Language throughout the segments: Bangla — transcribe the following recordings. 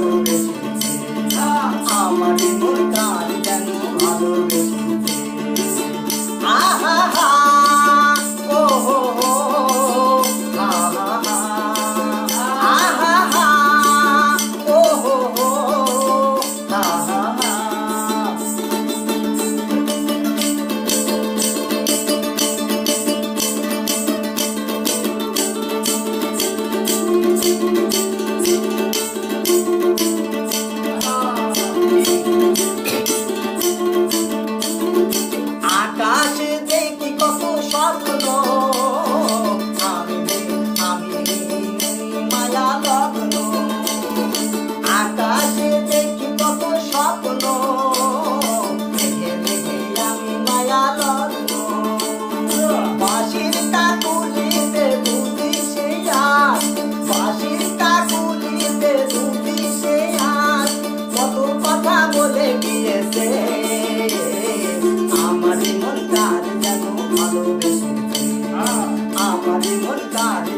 Oh, my God. Verdade.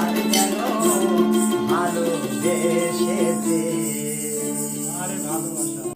আর যেন ভালোবেসেছে